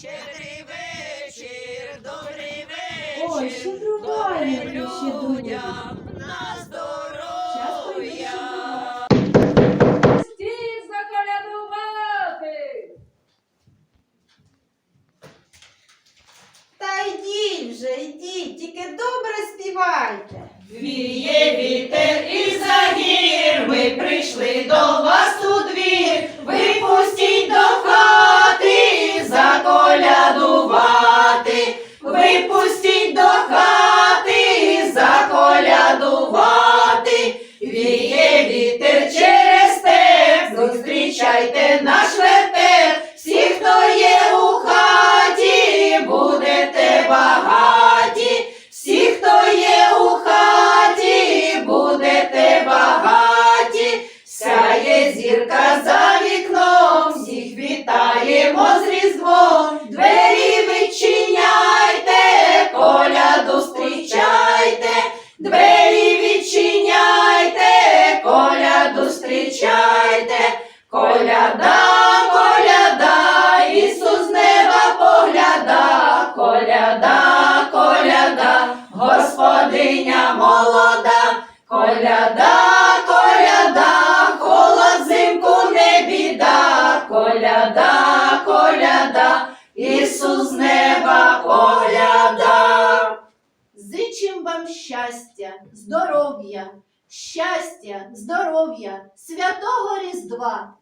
Щедрий вечір, добрий вечір. Ой, щедрувальники, добрим щедрують. людям на здоров'я. Стій заколядувати! Та йдіть вже, йдіть, тільки добре співайте. Віє вітер із за гір, ми прийшли до вас зустрічайте всі, хто є у хаті, будете багаті. Всі, хто є у хаті, будете багаті, сяє зірка за вікном, всіх вітаємо з Різдвом, двері відчиняйте, коляду зустрічайте, двері відчиняйте, коляду зустрічайте, господиня молода, коляда, коляда, холод взимку не біда, коляда, коляда, Ісус з неба погляда. Зичим вам щастя, здоров'я, щастя, здоров'я, святого Різдва.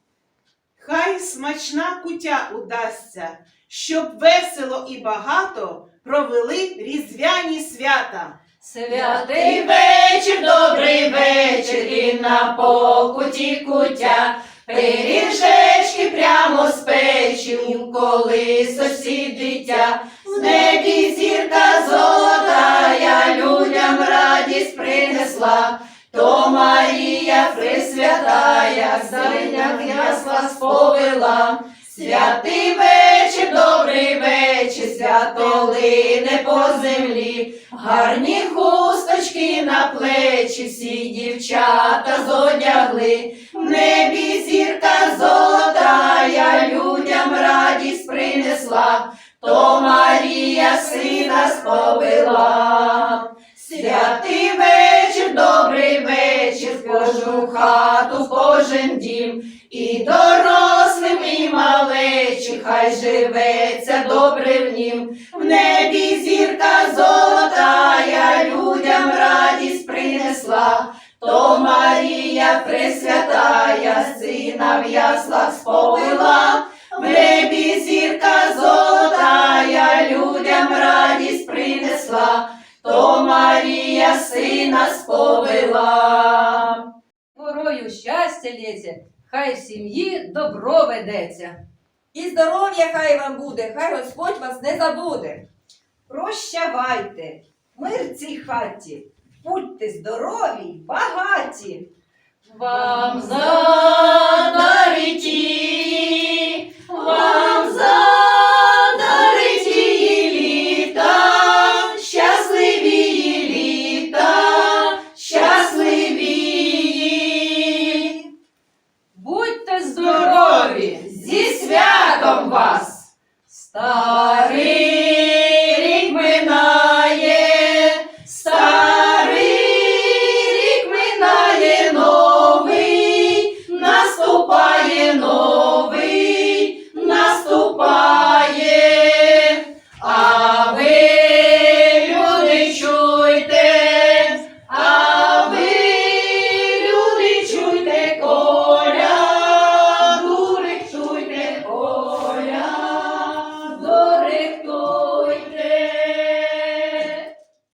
Хай смачна кутя удасться, щоб весело і багато провели різдвяні свята. Святий вечір, добрий вечір, і на покуті кутя, пиріжечки прямо з печі, коли сусід дитя, в небі зірка золота, я людям радість принесла, то Марія Пресвятая, зайняв ясла сповела. Святий вечір, вечір, свято по землі, гарні хусточки на плечі, всі дівчата зодягли, в небі зірка золота, я людям радість принесла, то Марія сина сповела. Хату, в кожен дім, і дорослим, і малечі, хай живеться добре в нім. В небі зірка золота, я людям радість принесла, то Марія Пресвятая, сина в яслах сповила. Порою щастя лється, хай в сім'ї добро ведеться. І здоров'я хай вам буде, хай Господь вас не забуде. Прощавайте, мир цій хаті, будьте здорові, й багаті. Вам задариті, Canvas. Stop.